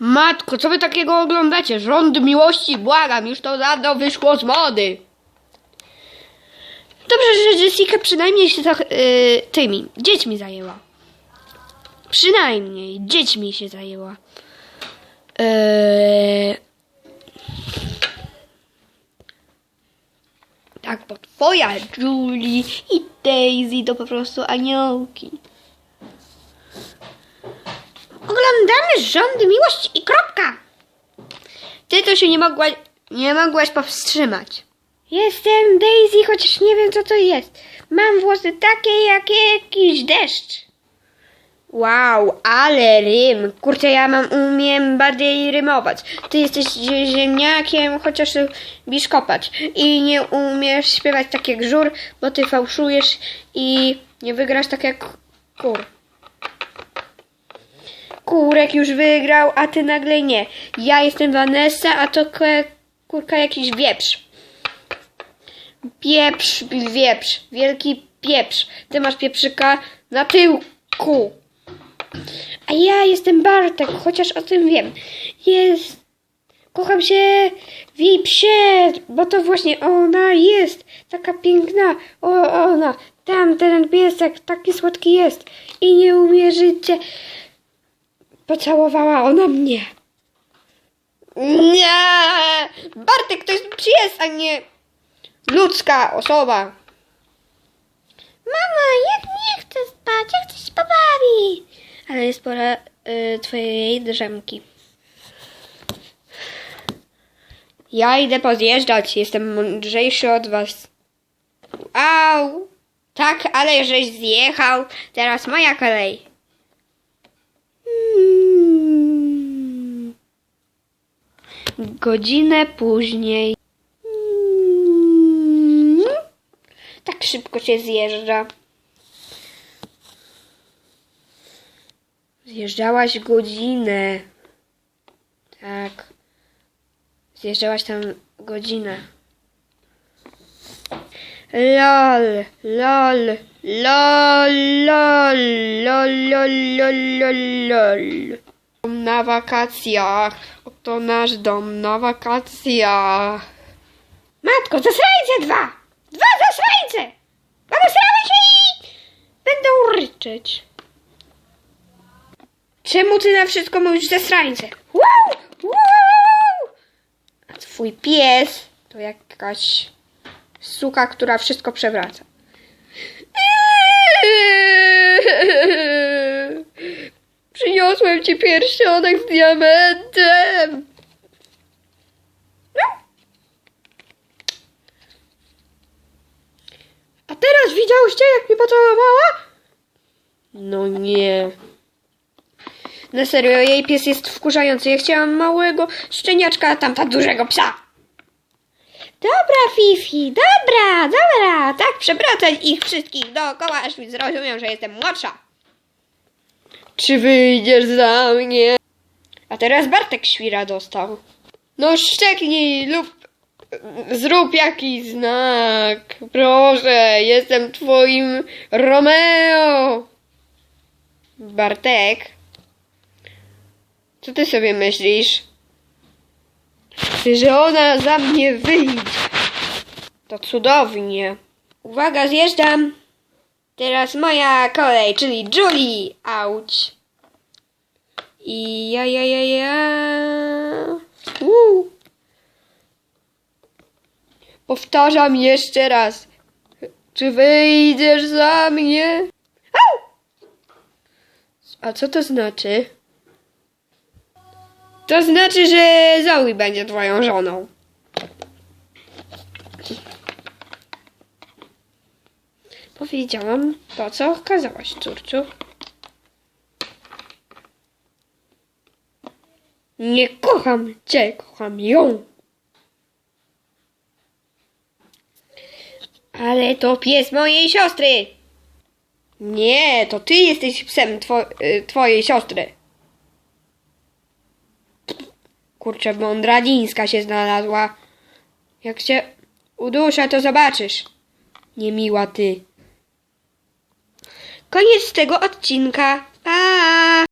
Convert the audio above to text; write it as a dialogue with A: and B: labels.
A: Matko, co wy takiego oglądacie? Rząd miłości, błagam, już to dawno wyszło z mody. Dobrze, że Jessica przynajmniej się tak, y, tymi dziećmi zajęła. Przynajmniej dziećmi się zajęła. Eee... Tak, bo twoja Julie i Daisy to po prostu aniołki. Oglądamy rządy miłości i kropka. Ty to się nie mogłaś, nie mogłaś powstrzymać. Jestem Daisy, chociaż nie wiem co to jest. Mam włosy takie jak jakiś deszcz. Wow, ale rym. Kurczę, ja mam, umiem bardziej rymować. Ty jesteś zie- ziemniakiem, chociaż lubisz kopać. I nie umiesz śpiewać tak jak żur, bo ty fałszujesz i nie wygrasz tak jak kur. Kurek już wygrał, a ty nagle nie. Ja jestem Vanessa, a to kurka jakiś wieprz. Pieprz, wieprz, wielki pieprz. Ty masz pieprzyka na tyłku. A ja jestem Bartek, chociaż o tym wiem. Jest. Kocham się w jej psie, bo to właśnie ona jest. Taka piękna. O, ona. Tam ten piesek taki słodki jest. I nie uwierzycie. Pocałowała ona mnie. Nie! Bartek to jest pies, a nie ludzka osoba. Mama, jak nie chcę spać, ja chcę się pobawić. Ale jest pora y, twojej drzemki. Ja idę podjeżdżać, jestem mądrzejszy od was. Au! Tak, ale żeś zjechał. Teraz moja kolej. Godzinę później. Tak szybko się zjeżdża. Zjeżdżałaś godzinę. Tak. Zjeżdżałaś tam godzinę. Lol, lol, lol, lol, lol, lol, lol, lol, lol. Dom na wakacjach. Oto nasz dom na wakacjach. Matko, zasrańce dwa! Dwa zasrańce! Zasrały się i będą ryczeć. Czemu ty na wszystko mówisz zasrańce? Wow! Wow! A twój pies to jakaś suka, która wszystko przewraca. Przyniosłem ci pierścionek z diamentem. A teraz widziałyście, jak mnie pocałowała? No nie. Na serio, jej pies jest wkurzający. Ja chciałam małego szczeniaczka, a tamta dużego psa. Dobra, Fifi, dobra, dobra. Tak, przepraszać ich wszystkich dookoła, aż mi zrozumiał, że jestem młodsza. Czy wyjdziesz za mnie? A teraz Bartek świra dostał. No szczeknij lub zrób jakiś znak. Proszę, jestem twoim Romeo. Bartek, co ty sobie myślisz? Że ona za mnie wyjdzie. To cudownie. Uwaga, zjeżdżam. Teraz moja kolej, czyli Julie. Auć. I ja, ja, ja, ja. Uu. Powtarzam jeszcze raz. Czy wyjdziesz za mnie? Au! A co to znaczy? To znaczy, że Zoe będzie twoją żoną. Powiedziałam to, co kazałaś, córciu. Nie kocham cię, kocham ją. Ale to pies mojej siostry. Nie, to ty jesteś psem two- y, twojej siostry. Kurczę, mądradzińska się znalazła. Jak się uduszę, to zobaczysz. Niemiła ty. Koniec tego odcinka. Pa!